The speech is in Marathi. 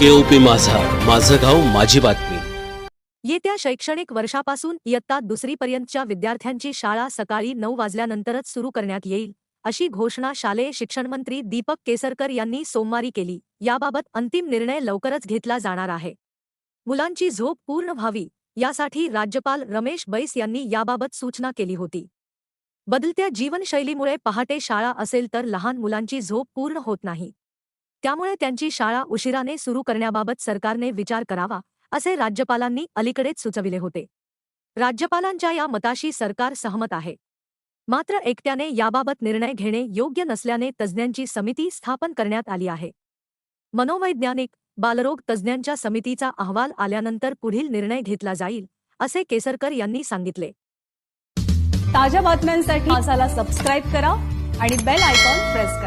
केओपी माझा. माझं गाव माझी बातमी. येत्या शैक्षणिक वर्षापासून इयत्ता दुसरीपर्यंतच्या विद्यार्थ्यांची शाळा सकाळी नऊ वाजल्यानंतरच सुरू करण्यात येईल अशी घोषणा शालेय शिक्षणमंत्री दीपक केसरकर यांनी सोमवारी केली. याबाबत अंतिम निर्णय लवकरच घेतला जाणार आहे. मुलांची झोप पूर्ण व्हावी यासाठी राज्यपाल रमेश बैस यांनी याबाबत सूचना केली होती. बदलत्या जीवनशैलीमुळे पहाटे शाळा असेल तर लहान मुलांची झोप पूर्ण होत नाही. त्यामुळे त्यांची शाळा उशिराने सुरू करण्याबाबत सरकारने विचार करावा असे राज्यपालांनी अलीकडेच सुचविले होते. राज्यपालांच्या या मताशी सरकार सहमत आहे. मात्र एकट्याने याबाबत निर्णय घेणे योग्य नसल्याने तज्ज्ञांची समिती स्थापन करण्यात आली आहे. मनोवैज्ञानिक बालरोग तज्ज्ञांच्या समितीचा अहवाल आल्यानंतर पुढील निर्णय घेतला जाईल असे केसरकर यांनी सांगितले. ताज्या बातम्यांसाठी मासाला सबस्क्राईब करा आणि बेल आयकॉन प्रेस करा.